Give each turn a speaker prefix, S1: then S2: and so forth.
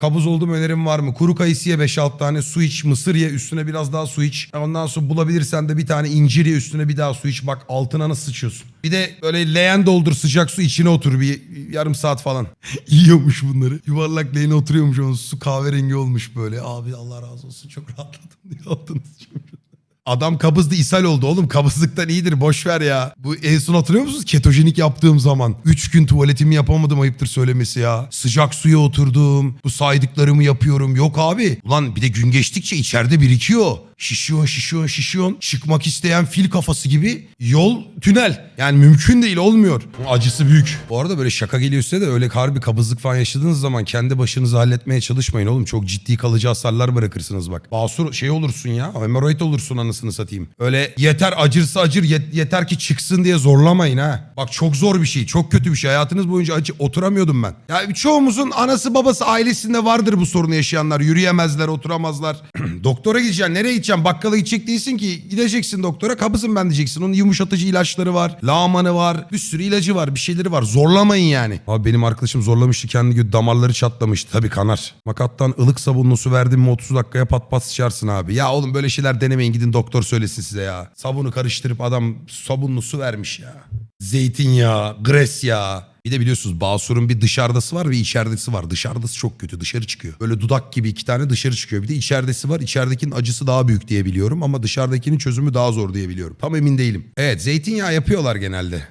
S1: Kabız oldum önerim var mı? Kuru kayısı ye 5-6 tane su iç. Mısır ye üstüne biraz daha su iç. Ondan sonra bulabilirsen de bir tane incir ye üstüne bir daha su iç. Bak altına nasıl sıçıyorsun. Bir de böyle leğen doldur sıcak su içine otur bir yarım saat falan. Yiyormuş bunları. Yuvarlak leğene oturuyormuş onun su kahverengi olmuş böyle. Abi Allah razı olsun çok rahatladım diye aldınız. Adam kabızdı ishal oldu oğlum kabızlıktan iyidir boş ver ya. Bu en son hatırlıyor musunuz ketojenik yaptığım zaman? 3 gün tuvaletimi yapamadım ayıptır söylemesi ya. Sıcak suya oturdum bu saydıklarımı yapıyorum. Yok abi ulan bir de gün geçtikçe içeride birikiyor. Şişiyorsun şişiyorsun şişiyorsun. Çıkmak isteyen fil kafası gibi yol tünel. Yani mümkün değil olmuyor. Acısı büyük. Bu arada böyle şaka geliyor size de öyle harbi kabızlık falan yaşadığınız zaman kendi başınızı halletmeye çalışmayın oğlum. Çok ciddi kalıcı hasarlar bırakırsınız bak. Basur şey olursun ya. Hemoroid olursun anasını satayım. Öyle yeter acırsa acır yet- yeter ki çıksın diye zorlamayın ha. Bak çok zor bir şey. Çok kötü bir şey. Hayatınız boyunca acı oturamıyordum ben. Ya çoğumuzun anası babası ailesinde vardır bu sorunu yaşayanlar. Yürüyemezler, oturamazlar. Doktora gideceksin. Nereye gideceksin? Bakkala gidecek değilsin ki. Gideceksin doktora. Kabızım ben diyeceksin. Onun yumuşatıcı ilaçları var. Lağmanı var. Bir sürü ilacı var. Bir şeyleri var. Zorlamayın yani. Abi benim arkadaşım zorlamıştı. Kendi gibi damarları çatlamıştı. Tabii kanar. Makattan ılık sabunlu su verdim mi 30 dakikaya pat pat sıçarsın abi. Ya oğlum böyle şeyler denemeyin. Gidin doktor söylesin size ya. Sabunu karıştırıp adam sabunlu su vermiş ya. Zeytinyağı, gres yağı. Bir de biliyorsunuz Basur'un bir dışarıdası var ve içeridesi var. Dışarıdası çok kötü dışarı çıkıyor. Böyle dudak gibi iki tane dışarı çıkıyor. Bir de içeridesi var. İçeridekinin acısı daha büyük diye biliyorum ama dışarıdakinin çözümü daha zor diye biliyorum. Tam emin değilim. Evet zeytinyağı yapıyorlar genelde.